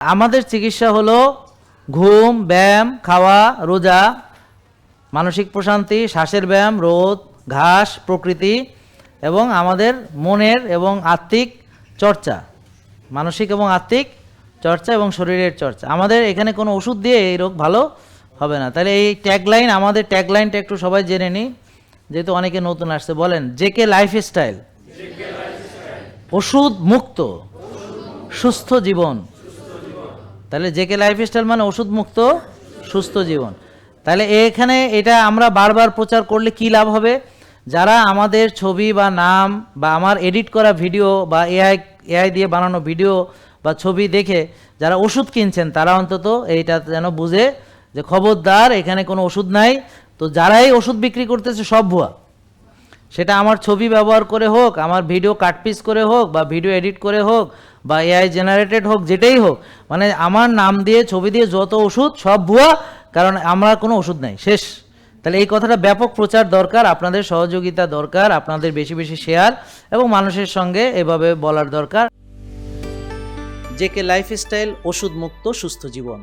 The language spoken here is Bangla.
আমাদের চিকিৎসা হলো ঘুম ব্যায়াম খাওয়া রোজা মানসিক প্রশান্তি শ্বাসের ব্যায়াম রোদ ঘাস প্রকৃতি এবং আমাদের মনের এবং আত্মিক চর্চা। মানসিক এবং আত্মিক চর্চা এবং শরীরের চর্চা। আমাদের এখানে কোনো ওষুধ দিয়ে এই রোগ ভালো হবে না। তাহলে এই ট্যাগলাইন আমাদের ট্যাগলাইনটা একটু সবাই জেনে নিই। যেহেতু অনেকে নতুন আসছে বলেন জে কে লাইফ স্টাইল ওষুধ মুক্ত। সুস্থ জীবন। তাহলে জেকে লাইফস্টাইল মানে ওষুধ মুক্ত সুস্থ জীবন। তাহলে এখানে এটা আমরা বারবার প্রচার করলে কি লাভ হবে? যারা আমাদের ছবি বা নাম বা আমার এডিট করা ভিডিও বা এআই এআই দিয়ে বানানো ভিডিও বা ছবি দেখে যারা ওষুধ কিনছেন, তারা অন্তত এইটা যেন বুঝে যে খবরদার, এখানে কোনো ওষুধ নাই। তো যারাই ওষুধ বিক্রি করতেছে সব ভুয়া। সেটা আমার ছবি ব্যবহার করে হোক, আমার ভিডিও কাটপিস করে হোক, বা ভিডিও এডিট করে হোক, বা এআই জেনারেটেড হোক, যেটাই হোক মানে আমার নাম দিয়ে, ছবি দিয়ে যত ওষুধ, সব ভুয়া, কারণ আমার কোনো ওষুধ নাই, শেষ। তাহলে এই কথাটা ব্যাপক প্রচার দরকার, আপনাদের সহযোগিতা দরকার, আপনাদের বেশি বেশি শেয়ার এবং মানুষের সঙ্গে এভাবে বলার দরকার। জেকে লাইফস্টাইল ওষুধ মুক্ত সুস্থ জীবন।